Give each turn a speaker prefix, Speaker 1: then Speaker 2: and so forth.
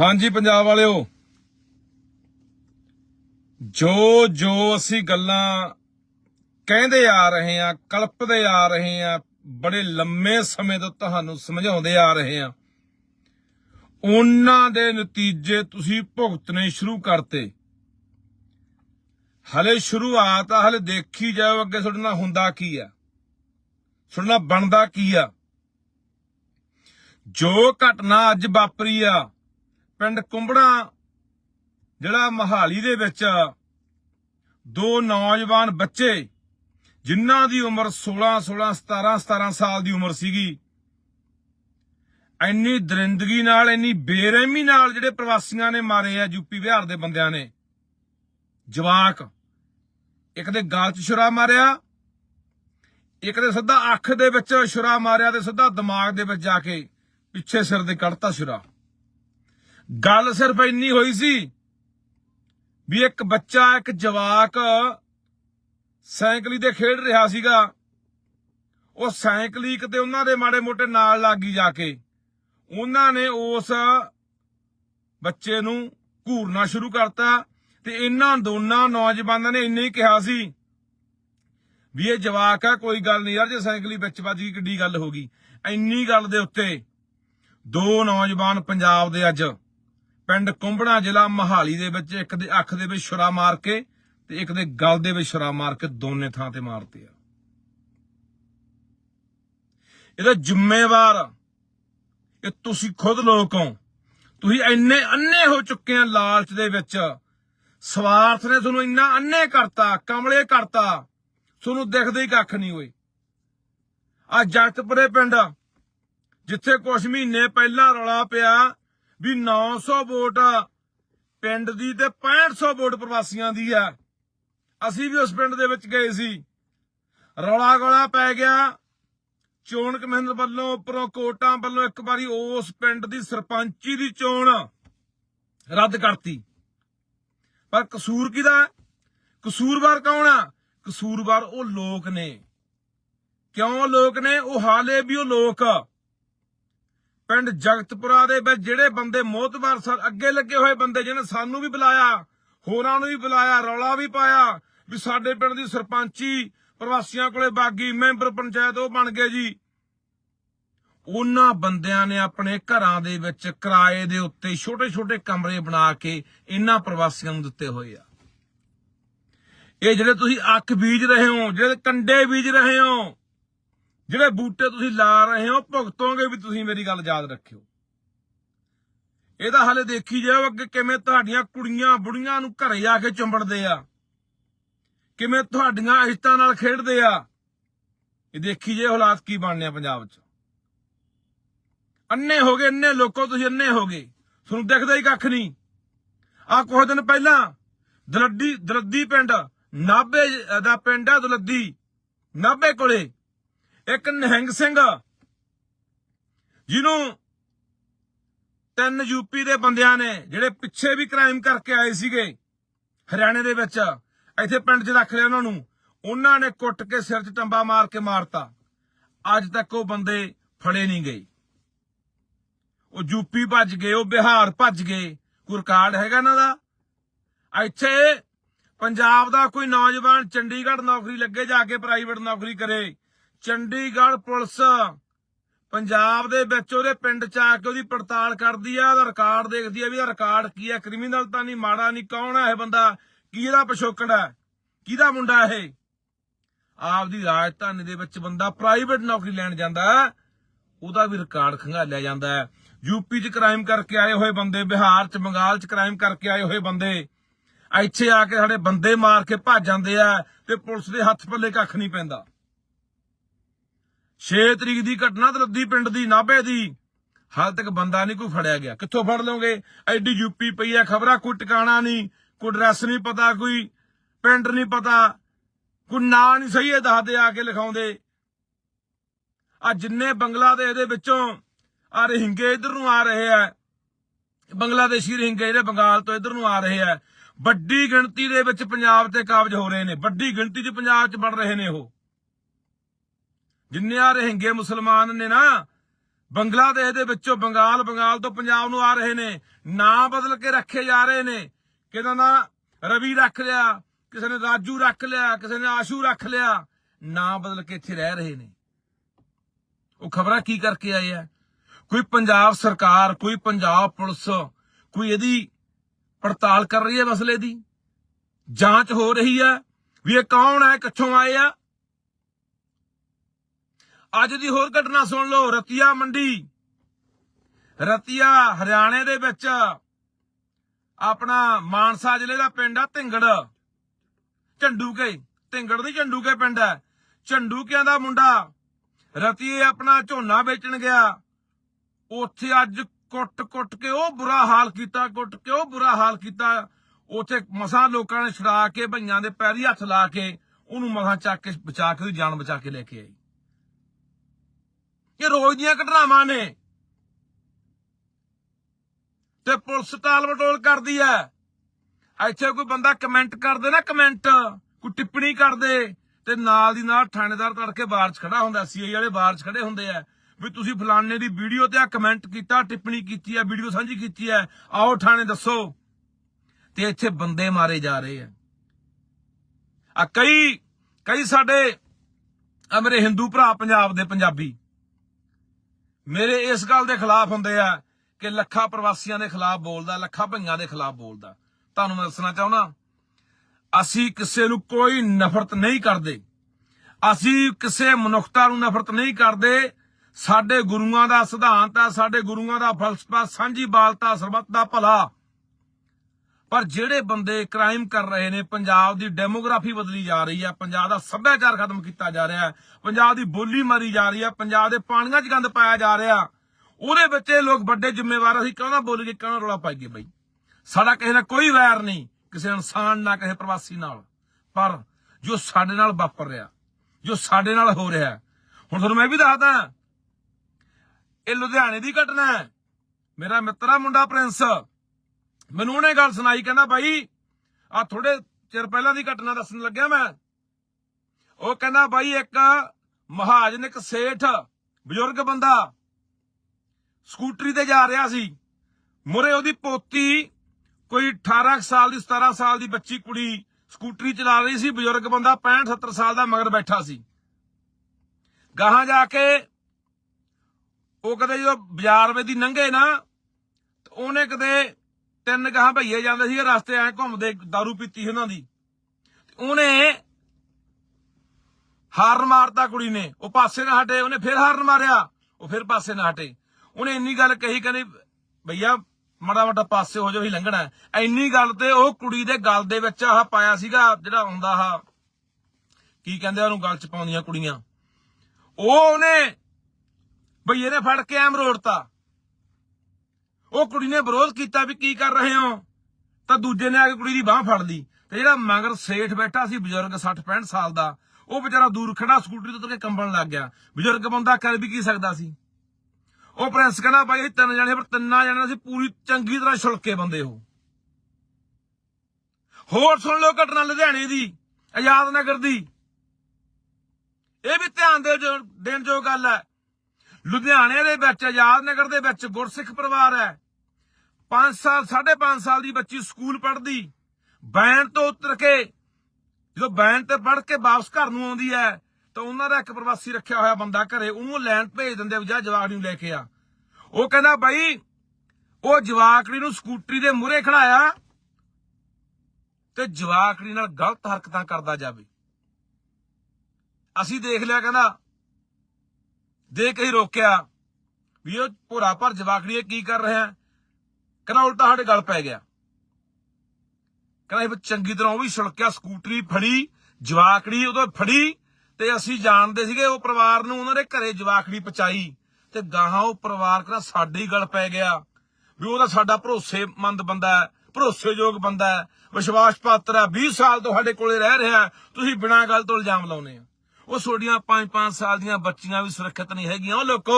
Speaker 1: ਹਾਂਜੀ, ਪੰਜਾਬ ਵਾਲਿਓ। ਜੋ ਜੋ ਅਸੀਂ ਗੱਲਾਂ ਕਹਿੰਦੇ ਆ ਰਹੇ ਆ ਕਲਪਦੇ ਆ ਰਹੇ ਆ ਬੜੇ ਲੰਮੇ ਸਮੇਂ ਤੋਂ ਤੁਹਾਨੂੰ ਸਮਝਾਉਂਦੇ ਆ ਰਹੇ ਆ ਉਹਨਾਂ ਦੇ ਨਤੀਜੇ ਤੁਸੀਂ ਭੁਗਤਣੇ ਸ਼ੁਰੂ ਕਰਤੇ। ਹਲੇ ਸ਼ੁਰੂਆਤ ਆ, ਹਲੇ ਦੇਖੀ ਜਾਓ ਅੱਗੇ ਤੁਹਾਡੇ ਨਾਲ ਹੁੰਦਾ ਕੀ ਆ। ਤੁਹਾਡੇ ਨਾਲ ਬਣਦਾ ਕੀ ਆ। ਜੋ ਘਟਨਾ ਅੱਜ ਵਾਪਰੀ ਆ ਪਿੰਡ ਕੁੰਬੜਾ, ਜਿਹੜਾ ਮਹਾਲੀ ਦੇ ਵਿੱਚ ਦੋ ਨੌਜਵਾਨ ਬੱਚੇ, ਜਿਨ੍ਹਾਂ ਦੀ ਉਮਰ 16 16 17 17 ਸਾਲ ਦੀ ਉਮਰ ਸੀਗੀ, ਇੰਨੀ ਦਰਿੰਦਗੀ ਨਾਲ, ਇੰਨੀ ਬੇਰਹਿਮੀ ਨਾਲ ਜਿਹੜੇ ਪ੍ਰਵਾਸੀਆਂ ਨੇ ਮਾਰੇ ਆ ਯੂਪੀ ਬਿਹਾਰ ਦੇ ਬੰਦਿਆਂ ਨੇ। ਜਵਾਕ, ਇੱਕ ਦੇ ਗਾਲ 'ਚ ਛੁਰਾ ਮਾਰਿਆ, ਇੱਕ ਦੇ ਸਿੱਧਾ ਅੱਖ ਦੇ ਵਿੱਚ ਛੁਰਾ ਮਾਰਿਆ ਤੇ ਸਿੱਧਾ ਦਿਮਾਗ ਦੇ ਵਿੱਚ ਜਾ ਕੇ ਪਿੱਛੇ ਸਿਰ ਦੇ ਕੱਢਤਾ ਛੁਰਾ। ਗੱਲ ਸਿਰਫ ਇੰਨੀ ਹੋਈ ਸੀ ਵੀ ਇੱਕ ਬੱਚਾ, ਇੱਕ ਜਵਾਕ ਸਾਈਕਲੀ ਤੇ ਖੇਡ ਰਿਹਾ ਸੀਗਾ। ਉਹ ਸਾਈਕਲੀ ਕਿਤੇ ਉਹਨਾਂ ਦੇ ਮਾੜੇ ਮੋਟੇ ਨਾਲ ਲੱਗੀ ਜਾ ਕੇ। ਉਹਨਾਂ ਨੇ ਉਸ ਬੱਚੇ ਨੂੰ ਘੂਰਨਾ ਸ਼ੁਰੂ ਕਰਤਾ ਤੇ ਇਹਨਾਂ ਦੋਨਾਂ ਨੌਜਵਾਨਾਂ ਨੇ ਇੰਨੇ ਹੀ ਕਿਹਾ ਸੀ ਵੀ ਇਹ ਜਵਾਕ ਆ, ਕੋਈ ਗੱਲ ਨਹੀਂ ਯਾਰ, ਜੇ ਸਾਈਕਲੀ ਵਿੱਚ ਵੱਜ ਗਈ, ਕਿੱਡੀ ਗੱਲ ਹੋ ਗਈ। ਇੰਨੀ ਗੱਲ ਦੇ ਉੱਤੇ ਦੋ ਨੌਜਵਾਨ ਪੰਜਾਬ ਦੇ ਅੱਜ ਪਿੰਡ ਕੁੰਬੜਾ ਜ਼ਿਲ੍ਹਾ ਮਹਾਲੀ ਦੇ ਵਿੱਚ ਇੱਕ ਦੇ ਅੱਖ ਦੇ ਵਿੱਚ ਛੁਰਾ ਮਾਰ ਕੇ ਤੇ ਇੱਕ ਦੇ ਗਲ ਦੇ ਵਿੱਚ ਛੁਰਾ ਮਾਰ ਕੇ ਦੋਨੇ ਥਾਂ ਤੇ ਮਾਰਤੇ ਆ। ਇਹਦਾ ਜ਼ਿੰਮੇਵਾਰ ਇਹ ਤੁਸੀਂ ਖੁਦ ਲੋਕ ਹੋ। ਤੁਸੀਂ ਇੰਨੇ ਅੰਨੇ ਹੋ ਚੁੱਕੇ ਆ ਲਾਲਚ ਦੇ ਵਿੱਚ। ਸਵਾਰਥ ਨੇ ਤੁਹਾਨੂੰ ਇੰਨਾ ਅੰਨੇ ਕਰਤਾ, ਕਮਲੇ ਕਰਤਾ। ਤੁਹਾਨੂੰ ਦਿਖਦੇ ਹੀ ਕੱਖ ਨਹੀਂ ਹੋਏ। ਆ ਜਗਤਪੁਰੇ ਪਿੰਡ, ਜਿੱਥੇ ਕੁਝ ਮਹੀਨੇ ਪਹਿਲਾਂ ਰੌਲਾ ਪਿਆ ਵੀ 900 ਵੋਟ ਪਿੰਡ ਦੀ ਤੇ 6500 ਵੋਟ ਪ੍ਰਵਾਸੀਆਂ ਦੀ ਆ। ਅਸੀਂ ਵੀ ਉਸ ਪਿੰਡ ਦੇ ਵਿੱਚ ਗਏ ਸੀ। ਰੌਲਾ ਗੋਲਾ ਪੈ ਗਿਆ। ਚੋਣ ਕਮਿਸ਼ਨ ਵੱਲੋਂ ਉੱਪਰੋਂ ਕੋਟਾਂ ਵੱਲੋਂ ਇੱਕ ਵਾਰੀ ਉਸ ਪਿੰਡ ਦੀ ਸਰਪੰਚੀ ਦੀ ਚੋਣ ਰੱਦ ਕਰਤੀ। ਪਰ ਕਸੂਰ ਕਿਹਦਾ? ਕਸੂਰਵਾਰ ਕੌਣ ਆ? ਕਸੂਰਵਾਰ ਉਹ ਲੋਕ ਨੇ। ਕਿਉਂ ਲੋਕ ਨੇ? ਉਹ ਹਾਲੇ ਵੀ ਉਹ ਲੋਕ ਪਿੰਡ ਜਗਤਪੁਰਾ ਦੇ ਵਿੱਚ ਜਿਹੜੇ ਬੰਦੇ ਮੋਤਬਾਰ ਸਰ ਅੱਗੇ ਲੱਗੇ ਹੋਏ ਬੰਦੇ ਜਿਹਨੇ ਸਾਨੂੰ ਵੀ ਬੁਲਾਇਆ, ਹੋਰਾਂ ਨੂੰ ਵੀ ਬੁਲਾਇਆ, ਰੌਲਾ ਵੀ ਪਾਇਆ ਵੀ ਸਾਡੇ ਪਿੰਡ ਦੀ ਸਰਪੰਚੀ ਪ੍ਰਵਾਸੀਆਂ ਕੋਲੇ ਬਾਗੀ, ਮੈਂਬਰ ਪੰਚਾਇਤ ਉਹ ਬਣ ਗਏ ਜੀ। ਉਹਨਾਂ ਬੰਦਿਆਂ ਨੇ ਆਪਣੇ ਘਰਾਂ ਦੇ ਵਿੱਚ ਕਿਰਾਏ ਦੇ ਉੱਤੇ ਛੋਟੇ-ਛੋਟੇ ਕਮਰੇ ਬਣਾ ਕੇ ਇਹਨਾਂ ਪ੍ਰਵਾਸੀਆਂ ਨੂੰ ਦਿੱਤੇ ਹੋਏ ਆ। ਇਹ ਜਿਹੜੇ ਤੁਸੀਂ ਅੱਖ ਬੀਜ ਰਹੇ ਹੋ, ਜਿਹੜੇ ਕੰਡੇ ਬੀਜ ਰਹੇ ਹੋ ਜਿਹੜੇ ਬੂਟੇ ਤੁਸੀਂ ਲਾ ਰਹੇ ਹੋ, ਭੁਗਤੋਗੇ ਵੀ ਤੁਸੀਂ ਮੇਰੀ ਗੱਲ ਯਾਦ ਰੱਖਿਓ। ਇਹਦਾ ਹਾਲੇ ਦੇਖੀ ਜਾਓ ਅੱਗੇ ਕਿਵੇਂ ਤੁਹਾਡੀਆਂ ਕੁੜੀਆਂ ਬੁੜੀਆਂ ਨੂੰ ਘਰੇ ਜਾ ਕੇ ਚੁੰਬੜਦੇ ਆ। ਕਿਵੇਂ ਤੁਹਾਡੀਆਂ ਇਸ਼ਤਾਂ ਨਾਲ ਖੇਡਦੇ ਆ। ਇਹ ਦੇਖੀ ਜੇ ਹਾਲਾਤ ਕੀ ਬਣਨੇ ਆ ਪੰਜਾਬ 'ਚ। ਅੰਨੇ ਹੋ ਗਏ, ਅੰਨੇ ਲੋਕੋ ਤੁਸੀਂ ਅੰਨੇ ਹੋ ਗਏ। ਤੁਹਾਨੂੰ ਦਿਖਦਾ ਹੀ ਕੱਖ ਨਹੀਂ। ਆ ਕੁਝ ਦਿਨ ਪਹਿਲਾਂ ਦਲੱਦੀ ਦਲੱਦੀ ਪਿੰਡ ਨਾਬੇ ਦਾ ਪਿੰਡ ਆ, ਦਲੱਦੀ ਨਾਬੇ ਕੋਲੇ। ਇੱਕ ਨਿਹੰਗ ਸਿੰਘ ਜਿਹਨੂੰ ਤਿੰਨ ਯੂਪੀ ਦੇ ਬੰਦਿਆਂ ਨੇ, ਜਿਹੜੇ ਪਿੱਛੇ ਵੀ ਕ੍ਰਾਈਮ ਕਰਕੇ ਆਏ ਸੀਗੇ, ਹਰਿਆਣੇ ਦੇ ਵਿੱਚ, ਇੱਥੇ ਪਿੰਡ 'ਚ ਰੱਖ ਲਿਆ ਉਹਨਾਂ ਨੂੰ, ਉਹਨਾਂ ਨੇ ਕੁੱਟ ਕੇ ਸਿਰ 'ਚ ਟੰਬਾ ਮਾਰ ਕੇ ਮਾਰਤਾ। ਅੱਜ ਤੱਕ ਉਹ ਬੰਦੇ ਫੜੇ ਨਹੀਂ ਗਏ। ਉਹ ਯੂਪੀ ਭੱਜ ਗਏ, ਉਹ ਬਿਹਾਰ ਭੱਜ ਗਏ, ਕੋਈ ਰਿਕਾਰਡ ਹੈਗਾ ਇਹਨਾਂ ਦਾ? ਇੱਥੇ ਪੰਜਾਬ ਦਾ ਕੋਈ ਨੌਜਵਾਨ ਚੰਡੀਗੜ੍ਹ ਨੌਕਰੀ ਲੱਗੇ, ਜਾ ਕੇ ਪ੍ਰਾਈਵੇਟ ਨੌਕਰੀ ਕਰੇ। ਚੰਡੀਗੜ੍ਹ ਪੁਲਿਸ। ਪੰਜਾਬ ਦੇ ਵਿੱਚ ਉਹਦੇ ਪਿੰਡ ਚ ਆ ਕੇ ਉਹਦੀ ਪੜਤਾਲ ਕਰਦੀ ਆ ਉਹਦਾ ਰਿਕਾਰਡ ਦੇਖਦੀ ਆ ਵੀ ਇਹਦਾ ਰਿਕਾਰਡ ਕੀ ਹੈ ਕ੍ਰਿਮੀਨਲ ਤਾਂ ਨਹੀਂ, ਮਾੜਾ ਨਹੀਂ, ਕੌਣ ਹੈ ਇਹ ਬੰਦਾ? ਕੀ ਇਹਦਾ ਪਿਛੋਕੜ ਹੈ ਕਿਹਦਾ ਮੁੰਡਾ ਇਹ? ਆਪਦੀ ਰਾਜਧਾਨੀ ਦੇ ਵਿੱਚ ਬੰਦਾ ਪ੍ਰਾਈਵੇਟ ਨੌਕਰੀ ਲੈਣ ਜਾਂਦਾ ਉਹਦਾ ਵੀ ਰਿਕਾਰਡ ਖੰਗਾਲਿਆ ਜਾਂਦਾ ਹੈ। ਯੂਪੀ 'ਚ ਕ੍ਰਾਈਮ ਕਰਕੇ ਆਏ ਹੋਏ ਬੰਦੇ, ਬਿਹਾਰ 'ਚ, ਬੰਗਾਲ 'ਚ ਕ੍ਰਾਈਮ ਕਰਕੇ ਆਏ ਹੋਏ ਬੰਦੇ। ਇੱਥੇ ਆ ਕੇ ਸਾਡੇ ਬੰਦੇ ਮਾਰ ਕੇ ਭੱਜ ਜਾਂਦੇ ਆ ਤੇ ਪੁਲਿਸ ਦੇ ਹੱਥ ਪੱਲੇ ਕੱਖ ਨਹੀਂ ਪੈਂਦਾ। 6 ਤਰੀਕ ਦੀ ਘਟਨਾ ਦਲੱਦੀ ਪਿੰਡ ਦੀ, ਨਾਭੇ ਦੀ। ਹਾਲ ਤੱਕ ਬੰਦਾ ਨਹੀਂ ਕੋਈ ਫੜਿਆ ਗਿਆ। ਕਿੱਥੋਂ ਫੜ ਲਓਗੇ? ਐਡੀ ਯੂਪੀ ਪਈ ਆ ਖਬਰਾਂ ਕੋਈ ਟਿਕਾਣਾ ਨਹੀਂ, ਕੋਈ ਐਡਰੈਸ ਨਹੀਂ ਪਤਾ, ਕੋਈ ਪਿੰਡ ਨਹੀਂ ਪਤਾ, ਕੋਈ ਨਾਂ ਨਹੀਂ ਸਹੀ ਇਹ ਦੱਸਦੇ ਆ ਕੇ ਲਿਖਾਉਂਦੇ। ਆ ਜਿੰਨੇ ਬੰਗਲਾਦੇਸ਼ ਦੇ ਵਿੱਚੋਂ ਆ ਰਹਿੰਗੇ ਇਧਰ ਨੂੰ ਆ ਰਹੇ ਆ ਬੰਗਲਾਦੇਸ਼ੀ ਰਹਿੰਗੇ ਜਿਹੜੇ ਬੰਗਾਲ ਤੋਂ ਇਧਰ ਨੂੰ ਆ ਰਹੇ ਆ ਵੱਡੀ ਗਿਣਤੀ ਦੇ ਵਿੱਚ ਪੰਜਾਬ ਤੇ ਕਾਬਜ ਹੋ ਰਹੇ ਨੇ, ਵੱਡੀ ਗਿਣਤੀ 'ਚ ਪੰਜਾਬ 'ਚ ਬਣ ਰਹੇ ਨੇ ਉਹ। ਜਿੰਨੇ ਆ ਰਹਿੰਗੇ ਮੁਸਲਮਾਨ ਨੇ ਨਾ, ਬੰਗਲਾਦੇਸ਼ ਦੇ ਵਿੱਚੋਂ ਬੰਗਾਲ ਬੰਗਾਲ ਤੋਂ ਪੰਜਾਬ ਨੂੰ ਆ ਰਹੇ ਨੇ, ਨਾਂ ਬਦਲ ਕੇ ਰੱਖੇ ਜਾ ਰਹੇ ਨੇ, ਕਿਹਦਾ ਨਾ? ਰਵੀ ਰੱਖ ਲਿਆ, ਕਿਸੇ ਨੇ ਰਾਜੂ ਰੱਖ ਲਿਆ, ਕਿਸੇ ਨੇ ਆਸ਼ੂ ਰੱਖ ਲਿਆ, ਨਾਂ ਬਦਲ ਕੇ ਇੱਥੇ ਰਹਿ ਰਹੇ ਨੇ। ਉਹ ਖਬਰਾਂ ਕੀ ਕਰਕੇ ਆਏ ਆ? ਕੋਈ ਪੰਜਾਬ ਸਰਕਾਰ, ਕੋਈ ਪੰਜਾਬ ਪੁਲਿਸ, ਕੋਈ ਇਹਦੀ ਪੜਤਾਲ ਕਰ ਰਹੀ ਹੈ ਮਸਲੇ ਦੀ? ਜਾਂਚ ਹੋ ਰਹੀ ਹੈ ਵੀ ਇਹ ਕੌਣ ਹੈ, ਕਿੱਥੋਂ ਆਏ ਆ? ਅੱਜ ਦੀ ਹੋਰ ਘਟਨਾ ਸੁਣ ਲਓ, ਰਤੀਆ ਮੰਡੀ। ਰਤੀਆ ਹਰਿਆਣੇ ਦੇ ਵਿੱਚ ਆਪਣਾ ਮਾਨਸਾ ਜ਼ਿਲ੍ਹੇ ਦਾ ਪਿੰਡ ਆ, ਢਿੰਗੜ। ਝੰਡੂਕੇ, ਢਿੰਗੜ ਦੀ ਝੰਡੂਕੇ ਪਿੰਡ ਹੈ। ਝੰਡੂਕਿਆਂ ਦਾ ਮੁੰਡਾ ਰਤੀਏ ਆਪਣਾ ਝੋਨਾ ਵੇਚਣ ਗਿਆ। ਉੱਥੇ ਅੱਜ ਕੁੱਟ-ਕੁੱਟ ਕੇ ਉਹ ਬੁਰਾ ਹਾਲ ਕੀਤਾ, ਕੁੱਟ ਕੇ ਉਹ ਬੁਰਾ ਹਾਲ ਕੀਤਾ। ਉੱਥੇ ਮਸਾਂ ਲੋਕਾਂ ਨੇ ਛੁਡਾ ਕੇ, ਭਈਆਂ ਦੇ ਪੈਰੀ ਹੱਥ ਲਾ ਕੇ, ਉਹਨੂੰ ਮਸਾਂ ਚੱਕ ਕੇ ਬਚਾ ਕੇ, ਉਹਦੀ ਜਾਨ ਬਚਾ ਕੇ ਲੈ ਕੇ ਆਈ। ਇਹ ਰੋਜ਼ ਦੀਆਂ ਘਟਨਾਵਾਂ ਨੇ। ਤੇ ਪੁਲਿਸ ਟਾਲ ਬਟੋਲ ਕਰਦੀ ਐ। ਇੱਥੇ ਕੋਈ ਬੰਦਾ ਕਮੈਂਟ ਕਰਦੇ ਨਾ, ਕਮੈਂਟ। ਕੋਈ ਟਿੱਪਣੀ ਕਰਦੇ ਤੇ ਨਾਲ ਦੀ ਨਾਲ ਥਾਣੇਦਾਰ ਤੜਕੇ ਬਾਹਰ 'ਚ ਖੜਾ ਹੁੰਦਾ, ਸੀਆਈ ਵਾਲੇ ਬਾਹਰ 'ਚ ਖੜੇ ਹੁੰਦੇ ਆ ਵੀ ਤੁਸੀਂ ਫਲਾਣੇ ਦੀ ਵੀਡੀਓ ਤੇ ਆ ਕਮੈਂਟ ਕੀਤਾ, ਟਿੱਪਣੀ ਕੀਤੀ ਆ ਵੀਡੀਓ ਸਾਂਝੀ ਕੀਤੀ ਆ ਆਓ ਥਾਣੇ ਦੱਸੋ। ਤੇ ਇੱਥੇ ਬੰਦੇ ਮਾਰੇ ਜਾ ਰਹੇ ਆ ਆ ਕਈ ਕਈ ਸਾਡੇ ਆ ਮੇਰੇ ਹਿੰਦੂ ਭਰਾ, ਪੰਜਾਬ ਦੇ ਪੰਜਾਬੀ। ਮੇਰੇ ਇਸ ਗੱਲ ਦੇ ਖਿਲਾਫ ਹੁੰਦੇ ਆ ਕਿ ਲੱਖਾਂ ਪ੍ਰਵਾਸੀਆਂ ਦੇ ਖਿਲਾਫ ਬੋਲਦਾ, ਲੱਖਾਂ ਭਈਆਂ ਦੇ ਖਿਲਾਫ ਬੋਲਦਾ। ਤੁਹਾਨੂੰ ਮੈਂ ਦੱਸਣਾ ਚਾਹੁੰਦਾ, ਅਸੀਂ ਕਿਸੇ ਨੂੰ ਕੋਈ ਨਫ਼ਰਤ ਨਹੀਂ ਕਰਦੇ। ਅਸੀਂ ਕਿਸੇ ਮਨੁੱਖਤਾ ਨੂੰ ਨਫ਼ਰਤ ਨਹੀਂ ਕਰਦੇ। ਸਾਡੇ ਗੁਰੂਆਂ ਦਾ ਸਿਧਾਂਤ ਹੈ ਸਾਡੇ ਗੁਰੂਆਂ ਦਾ ਫਲਸਫਾ, ਸਾਂਝੀ ਬਾਲਤਾ, ਸਰਬੱਤ ਦਾ ਭਲਾ। ਪਰ ਜਿਹੜੇ ਬੰਦੇ ਕ੍ਰਾਈਮ ਕਰ ਰਹੇ ਨੇ, ਪੰਜਾਬ ਦੀ ਡੈਮੋਗ੍ਰਾਫੀ ਬਦਲੀ ਜਾ ਰਹੀ ਹੈ ਪੰਜਾਬ ਦਾ ਸੱਭਿਆਚਾਰ ਖਤਮ ਕੀਤਾ ਜਾ ਰਿਹਾ ਹੈ, ਪੰਜਾਬ ਦੀ ਬੋਲੀ ਮਾਰੀ ਜਾ ਰਹੀ ਹੈ ਪੰਜਾਬ ਦੇ ਪਾਣੀਆਂ 'ਚ ਗੰਦ ਪਾਇਆ ਜਾ ਰਿਹਾ। ਉਹਦੇ ਵਿੱਚ ਇਹ ਲੋਕ ਵੱਡੇ ਜ਼ਿੰਮੇਵਾਰ ਅਸੀਂ ਕਿਉਂ ਬੋਲ ਬੋਲੀਏ ਕਿਉਂ ਨਾ ਰੌਲਾ ਪਾਈਏ ਬਈ? ਸਾਡਾ ਕਿਸੇ ਨਾਲ ਕੋਈ ਵੈਰ ਨਹੀਂ, ਕਿਸੇ ਇਨਸਾਨ ਨਾਲ, ਕਿਸੇ ਪ੍ਰਵਾਸੀ ਨਾਲ। ਪਰ ਜੋ ਸਾਡੇ ਨਾਲ ਵਾਪਰ ਰਿਹਾ, ਜੋ ਸਾਡੇ ਨਾਲ ਹੋ ਰਿਹਾ, ਹੁਣ ਤੁਹਾਨੂੰ ਮੈਂ ਵੀ ਦੱਸਦਾ, ਇਹ ਲੁਧਿਆਣੇ ਦੀ ਘਟਨਾ ਹੈ। ਮੇਰਾ ਮਿੱਤਰ ਆ ਮੁੰਡਾ ਪ੍ਰਿੰਸ। ਮੈਨੂੰ ਉਹਨੇ ਗੱਲ ਸੁਣਾਈ, ਕਹਿੰਦਾ ਬਾਈ ਆ ਥੋੜੇ ਚਿਰ ਪਹਿਲਾਂ ਦੀ ਘਟਨਾ ਦੱਸਣ ਲੱਗਿਆ ਮੈਂ। ਉਹ ਕਹਿੰਦਾ ਬਾਈ, ਇੱਕ ਮਹਾਜਨ, ਇੱਕ ਸੇਠ ਬਜ਼ੁਰਗ ਬੰਦਾ ਸਕੂਟਰੀ ਤੇ ਜਾ ਰਿਹਾ ਸੀ। ਮੁਰੇ ਉਹਦੀ ਪੋਤੀ ਕੋਈ 18 ਕੁ ਸਾਲ ਦੀ 17 ਸਾਲ ਦੀ ਬੱਚੀ ਕੁੜੀ ਸਕੂਟਰੀ ਚਲਾ ਰਹੀ ਸੀ। ਬਜ਼ੁਰਗ ਬੰਦਾ 65 70 ਸਾਲ ਦਾ ਮਗਰ ਬੈਠਾ ਸੀ। ਗਾਹਾਂ ਜਾ ਕੇ ਉਹ ਕਦੇ ਜਦੋਂ ਬਾਜ਼ਾਰ ਵਿੱਚ ਦੀ ਲੰਘੇ ਨਾ, ਤੇ ਉਹਨੇ ਕਦੇ ਤਿੰਨ ਗਾਹਾਂ ਭਈਏ ਜਾਂਦੇ ਸੀ ਰਸਤੇ ਐ ਘੁੰਮਦੇ दारू ਪੀਤੀ ਸੀ ਉਹਨਾਂ ਦੀ। ਤੇ ਉਹਨੇ ਹਾਰਨ ਮਾਰਤਾ ਕੁੜੀ ਨੇ। ਉਹ ਪਾਸੇ ਨਾ ਹਟੇ, ਉਹਨੇ ਫਿਰ ਹਾਰਨ ਮਾਰਿਆ। ਉਹ ਫਿਰ ਪਾਸੇ ਨਾ ਹਟੇ। ਉਹਨੇ ਇੰਨੀ ਗੱਲ ਕਹੀ, ਕਹਿੰਦੀ, ਭਈਆ, ਮਾੜਾ ਮਾੜਾ ਪਾਸੇ ਹੋ ਜਾਓ ਹੀ ਲੰਘਣਾ ਇੰਨੀ ਗੱਲ ਤੇ ਉਹ ਕੁੜੀ ਦੇ ਗਲ ਦੇ ਵਿੱਚ ਆਹ ਪਾਇਆ ਸੀਗਾ, ਜਿਹੜਾ ਹੁੰਦਾ ਆਹ, ਕੀ ਕਹਿੰਦੇ ਉਹਨੂੰ, ਗਲ ਚ ਪਾਉਂਦੀਆਂ ਕੁੜੀਆਂ। ਉਹ ਉਹਨੇ, ਭਈਏ ਨੇ ਫੜ ਕੇ ਐਮ ਰੋੜਤਾ ਉਹ ਕੁੜੀ ਨੇ ਵਿਰੋਧ ਕੀਤਾ ਵੀ ਕੀ ਕਰ ਰਹੇ ਹੋ? ਤਾਂ ਦੂਜੇ ਨੇ ਆ ਕੇ ਕੁੜੀ ਦੀ ਬਾਹ ਫੜ ਲਈ। ਤੇ ਜਿਹੜਾ ਮਗਰ ਸੇਠ ਬੈਠਾ ਸੀ ਬਜ਼ੁਰਗ 60 65 ਸਾਲ ਦਾ, ਉਹ ਵਿਚਾਰਾ ਦੂਰ ਖੜਾ ਸਕੂਟਰੀ ਤੋਂ ਤੁਰ ਕੇ ਕੰਬਣ ਲੱਗ ਗਿਆ। ਬਜ਼ੁਰਗ ਬੰਦਾ ਕਰ ਵੀ ਕੀ ਸਕਦਾ ਸੀ? ਉਹ ਪ੍ਰਿੰਸ ਕਹਿੰਦਾ, ਬਾਈ, ਅਸੀਂ ਤਿੰਨ ਜਣੇ ਪਰ ਤਿੰਨਾਂ ਜਣਿਆਂ ਸੀ ਪੂਰੀ ਚੰਗੀ ਤਰ੍ਹਾਂ ਛੁਲਕੇ ਬੰਦੇ ਉਹ ਹੋਰ ਸੁਣ ਲਓ ਘਟਨਾ ਲੁਧਿਆਣੇ ਦੀ, ਆਜ਼ਾਦ ਨਗਰ ਦੀ। ਇਹ ਵੀ ਧਿਆਨ ਦੇ ਦੇਣ ਜੋ ਗੱਲ ਹੈ। ਲੁਧਿਆਣੇ ਦੇ ਵਿੱਚ ਆਜ਼ਾਦ ਨਗਰ ਦੇ ਵਿੱਚ ਗੁਰਸਿੱਖ ਪਰਿਵਾਰ ਹੈ। 5 ਸਾਲ 5.5 ਸਾਲ ਦੀ ਬੱਚੀ ਸਕੂਲ ਪੜ੍ਹਦੀ। ਬੈਨ ਤੋਂ ਉਤਰ ਕੇ, ਜਦੋਂ ਬੈਨ ਤੇ ਪੜ੍ਹ ਕੇ ਵਾਪਸ ਘਰ ਨੂੰ ਆਉਂਦੀ ਹੈ, ਤਾਂ ਉਹਨਾਂ ਦਾ ਇੱਕ ਪ੍ਰਵਾਸੀ ਰੱਖਿਆ ਹੋਇਆ ਬੰਦਾ ਘਰੇ, ਉਹਨੂੰ ਲੈਣ ਭੇਜ ਦਿੰਦੇ ਵੀ ਜਾ ਜਵਾਕੜੀ ਨੂੰ ਲੈ ਕੇ ਆ। ਉਹ ਕਹਿੰਦਾ, ਬਾਈ, ਉਹ ਜਵਾਕੜੀ ਨੂੰ ਸਕੂਟਰੀ ਦੇ ਮੂਹਰੇ ਖੜਾਇਆ ਤੇ ਜਵਾਕੜੀ ਨਾਲ ਗਲਤ ਹਰਕਤਾਂ ਕਰਦਾ ਜਾਵੇ। ਅਸੀਂ ਦੇਖ ਲਿਆ, ਕਹਿੰਦਾ ਦੇਖ ਕੇ ਹੀ ਰੋਕਿਆ ਵੀ ਉਹ ਭੋਰਾ ਭਰ ਜਵਾਕੜੀ ਇਹ ਕੀ ਕਰ ਰਿਹਾ ਕਹਿੰਦਾ ਉਲਟਾ ਸਾਡੇ ਗਲ ਪੈ ਗਿਆ। ਕਹਿੰਦਾ ਇਹ ਚੰਗੀ ਤਰ੍ਹਾਂ ਉਹ ਵੀ ਛੁਲਕਿਆ ਸਕੂਟਰੀ ਫੜੀ, ਜਵਾਕੜੀ ਉਦੋਂ ਫੜੀ ਤੇ ਅਸੀਂ ਜਾਣਦੇ ਸੀਗੇ ਉਹ ਪਰਿਵਾਰ ਨੂੰ ਉਹਨਾਂ ਦੇ ਘਰੇ ਜਵਾਕੜੀ ਪਚਾਈ ਤੇ ਗਾਹਾਂ ਉਹ ਪਰਿਵਾਰ ਕਹਿੰਦਾ ਸਾਡੇ ਹੀ ਗਲ ਪੈ ਗਿਆ ਵੀ ਉਹਦਾ ਸਾਡਾ ਭਰੋਸੇਮੰਦ ਬੰਦਾ ਹੈ, ਭਰੋਸੇਯੋਗ ਬੰਦਾ ਹੈ ਵਿਸ਼ਵਾਸ ਪਾਤਰ ਹੈ 20 ਸਾਲ ਤੋਂ ਸਾਡੇ ਕੋਲੇ ਰਹਿ ਰਿਹਾ ਤੁਸੀਂ ਬਿਨਾਂ ਗੱਲ ਤੋਂ ਇਲਜ਼ਾਮ ਲਾਉਨੇ ਆ ਉਹ ਛੋਡੀਆਂ 5-5 ਸਾਲ ਦੀਆਂ ਬੱਚੀਆਂ ਵੀ ਸੁਰੱਖਿਅਤ ਨਹੀਂ ਹੈਗੀਆਂ। ਉਹ ਲੋਕੋ